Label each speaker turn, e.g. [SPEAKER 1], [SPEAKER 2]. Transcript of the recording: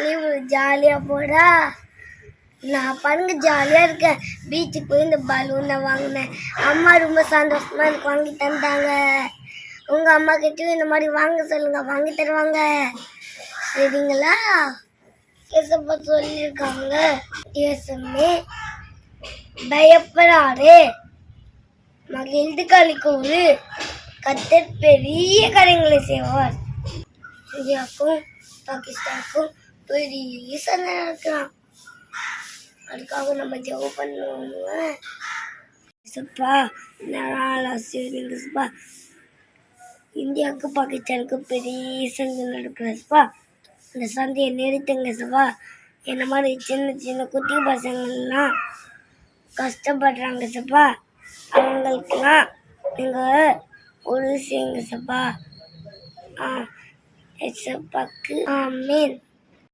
[SPEAKER 1] Leave ஜாலியாக போடா. நான் பாருங்க ஜாலியாக இருக்கேன் பீச்சுக்கு போய் இந்த பலூனை வாங்கினேன். அம்மா ரொம்ப சந்தோஷமா எனக்கு வாங்கி தந்தாங்க. உங்கள் அம்மா கிட்டயும் இந்த மாதிரி வாங்க சொல்லுங்க வாங்கி தருவாங்க. சரிங்களா? கேசப்பா சொல்லியிருக்காங்க. ஏசமே பயப்படாரு மகிழ்ந்து கழிக்கோடு கத்தர் பெரிய காரியங்களை செய்வார். இந்தியாவுக்கும் பாகிஸ்தானுக்கும் பெரிய சண்டை அதுக்காக நம்ம ஜெபம் பண்ணுவோங்க சப்பா நாள் ஆசீர்வதிங்கப்பா இந்தியாவுக்கு பாகிஸ்தானுக்கு பெரிய சண்டை நடக்கிறப்பா அந்த சந்தையை நிறுத்துங்க சப்பா என்ன மாதிரி சின்ன சின்ன குட்டி பசங்கள்லாம் கஷ்டப்படுறாங்க சப்பா அவங்களுக்கெல்லாம் நீங்கள் உதவி செய்யுங்க சப்பா ஆ சப்பாக்கு ஆ மீன்